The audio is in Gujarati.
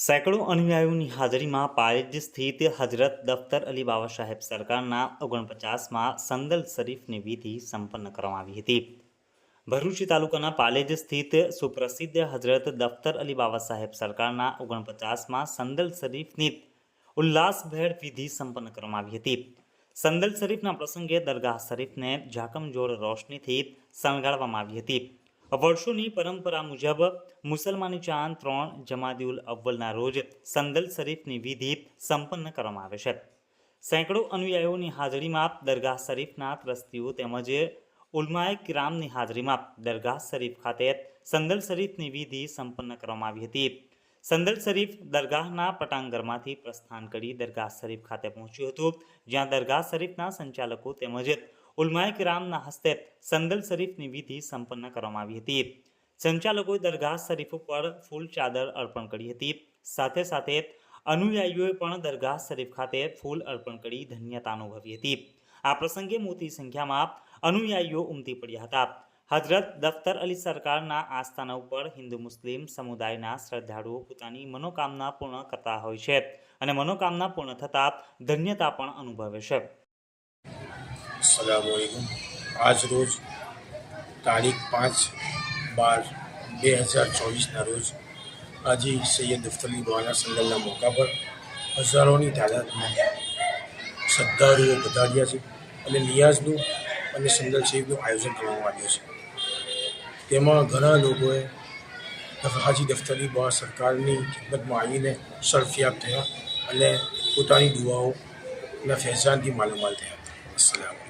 સેંકડો અનુયાયીઓની હાજરીમાં પારેજ સ્થિત હજરત દફતર અલી બાબા સાહેબ સરકારના ઓગણપચાસમાં સંદલ શરીફની વિધિ સંપન્ન કરવામાં આવી હતી. ભરૂચ તાલુકાના પાલેજ સ્થિત સુપ્રસિદ્ધ હજરત દફતર અલી બાબા સાહેબ સરકારના ઓગણપચાસમાં સંદલ શરીફની ઉલ્લાસભેર વિધિ સંપન્ન કરવામાં આવી હતી. સંદલ શરીફના પ્રસંગે દરગાહ શરીફને ઝાકમજોડ રોશનીથી શણગારવામાં આવી હતી. વર્ષોની પરંપરા મુજબ મુસલમાની ચાંદ, ત્રણ જમાદિઉલ અવ્વલના રોજ સંદલ શરીફની વિધિ સંપન્ન કરવામાં આવે છે. સેંકડો અનુયાયીઓની હાજરીમાં દરગાહ શરીફના ત્રસ્તીઓ તેમજ ઉલમાએ કિરામની હાજરીમાં દરગાહ શરીફ ખાતે સંદલ શરીફની વિધિ સંપન્ન કરવામાં આવી હતી. સંદલ શરીફ દરગાહના પટાંગરમાંથી પ્રસ્થાન કરી દરગાહ શરીફ ખાતે પહોંચ્યું હતું, જ્યાં દરગાહ શરીફના સંચાલકો તેમજ ઉલમાએ કિરામના હસ્તે સંદલ શરીફની વિધિ સંપન્ન કરવામાં આવી હતી. સંચાલકોએ દરગાહ શરીફ ઉપર ફૂલ ચાદર અર્પણ કરી હતી. સાથે સાથે અનુયાયીઓએ પણ દરગાહ શરીફ ખાતે ફૂલ અર્પણ કરી ધન્યતા અનુભવી હતી. આ પ્રસંગે મોટી સંખ્યામાં અનુયાયીઓ ઉમટી પડ્યા હતા. હજરત દફતર અલી સરકારના આસ્થાના ઉપર હિન્દુ મુસ્લિમ સમુદાયના શ્રદ્ધાળુઓ પોતાની મનોકામના પૂર્ણ કરતા હોય છે અને મનોકામના પૂર્ણ થતાં ધન્યતા પણ અનુભવે છે. અસલામુઅલૈકુમ આજ રોજ તારીખ પાંચ બાર બે હજાર ચોવીસના રોજ હાજી સૈયદ દફતરલી બાવાના સંગલના મોકા પર હજારોની તાદાદમાં શ્રદ્ધાળુઓ પધાર્યા છે અને નિયાઝનું અને સંગલ શરીફનું આયોજન કરવામાં આવ્યું છે તેમાં ઘણા લોકોએ હાજી દફતરની બાવા સરકારની ખિદમતમાં આવીને શરફિયાબ થયા અને પોતાની દુઆઓ અને ફેઝાનથી માલામાલ થયા અસલામ